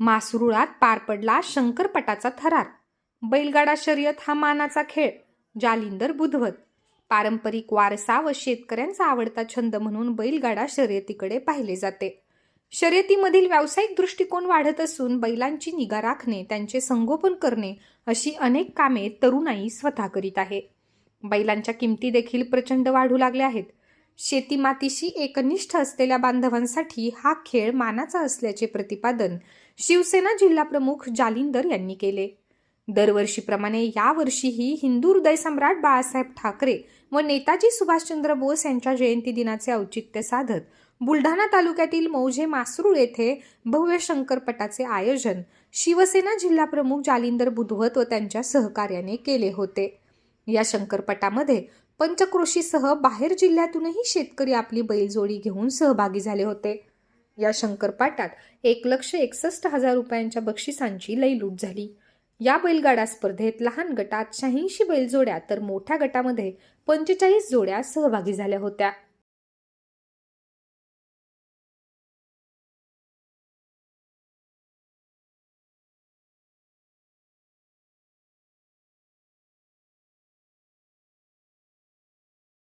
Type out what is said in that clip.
मासुरुळात पार पडला शंकरपटाचा थरार. बैलगाडा शर्यत हा मानाचा खेळ जालिंदर बुधवत. पारंपरिक वारसा व शेतकऱ्यांचा आवडता छंद म्हणून बैलगाडा शर्यतीकडे पाहिले जाते. शर्यतीमधील व्यावसायिक दृष्टिकोन वाढत असून बैलांची निगा राखणे त्यांचे संगोपन करणे अशी अनेक कामे तरुणाई स्वतः करीत आहे. बैलांच्या किमती देखील प्रचंड वाढू लागल्या आहेत. शेती मातीशी एकनिष्ठ असलेल्या बांधवांसाठी हा खेळ मानाचा असल्याचे प्रतिपादन शिवसेना जिल्हाप्रमुख जालिंदर यांनी केले. दरवर्षीप्रमाणे यावर्षीही हिंदू हृदय सम्राट बाळासाहेब ठाकरे व नेताजी सुभाषचंद्र बोस यांच्या जयंती दिनाचे औचित्य साधत बुलढाणा तालुक्यातील मौजे मासरूळ येथे भव्य शंकरपटाचे आयोजन शिवसेना जिल्हाप्रमुख जालिंदर बुधवत व त्यांच्या सहकार्याने केले होते. या शंकरपटामध्ये पंचक्रोशीसह बाहेर जिल्ह्यातूनही शेतकरी आपली बैलजोडी घेऊन सहभागी झाले होते. या शंकरपाटात एक लक्ष एकसष्ट हजार रुपयांच्या बक्षिसांची लयलूट झाली. या बैलगाडा स्पर्धेत लहान गटात शहाऐंशी बैलजोड्या तर मोठ्या गटामध्ये पंचेचाळीस जोड्या सहभागी झाल्या होत्या.